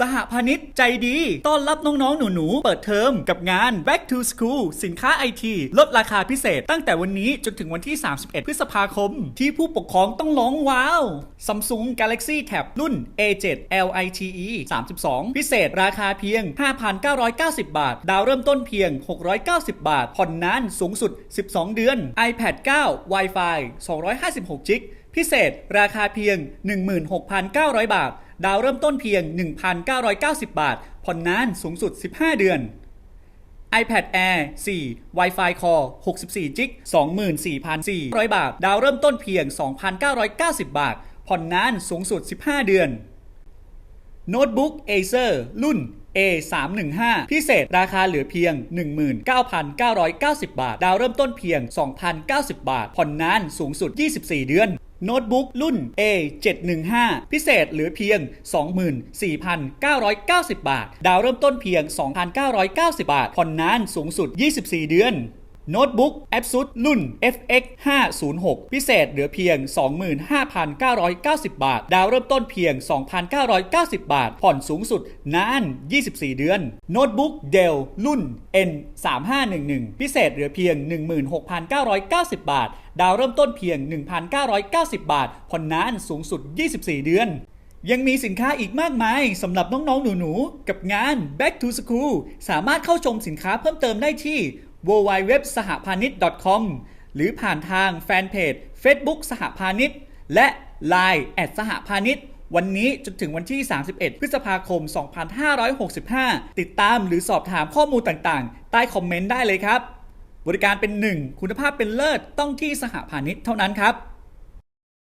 สหพาณิชย์ใจดี ต้อนรับน้องๆ หนูๆ เปิดเทอมกับงาน Back to School สินค้าไอทีลดราคาพิเศษ ตั้งแต่วันนี้จนถึงวันที่ 31 พฤษภาคม ที่ผู้ปกครองต้องร้องว้าว Samsung Galaxy Tab รุ่น A7 LITE 32 พิเศษราคาเพียง 5,990 บาท ดาวเริ่มต้นเพียง 690 บาท ผ่อนนานสูงสุด 12 เดือน iPad 9 Wi-Fi 256 g b พิเศษราคาเพียง 16,900 บาท ดาวเริ่มต้นเพียง 1,990 บาท ผ่อนนานสูงสุด 15 เดือน iPad Air 4 Wi-Fi Core 64 g b 24,400 บาท ดาวเริ่มต้นเพียง 2,990 บาท ผ่อนนานสูงสุด 15 เดือน โน้ตบุ๊ก Acer รุ่น A315 พิเศษราคาเหลือเพียง 19,990 บาท ดาวเริ่มต้นเพียง 2,090 บาท ผ่อนนานสูงสุด 24 เดือน โน้ตบุ๊กรุ่น A715 พิเศษเหลือเพียง 24,990 บาท ดาวเริ่มต้นเพียง 2,990 บาท ผ่อนนานสูงสุด 24 เดือน โน้ตบุ๊ก ASUS รุ่น FX 506พิเศษเหลือเพียง 25,990 บาท ดาวเริ่มต้นเพียง 2,990 บาท ผ่อนสูงสุดนาน 24 เดือน โน้ตบุ๊ก Dell รุ่น N 3511พิเศษเหลือเพียง 16,990 บาท ดาวเริ่มต้นเพียง 1,990 บาท ผ่อนนานสูงสุด 24 เดือนยังมีสินค้าอีกมากมายสำหรับน้อง ๆ หนู ๆ กับงาน Back to School สามารถเข้าชมสินค้าเพิ่มเติมได้ที่ www สหพาณิชย์ .com หรือผ่านทางแฟนเพจ Facebook สหพาณิชย์ และ Line แอดสหพาณิชย์วันนี้จนถึงวันที่ 31 พฤษภาคม 2565 ติดตามหรือสอบถามข้อมูลต่างๆ ใต้คอมเมนต์ได้เลยครับ บริการเป็นหนึ่งคุณภาพเป็นเลิศต้องที่สหพาณิชย์เท่านั้นครับ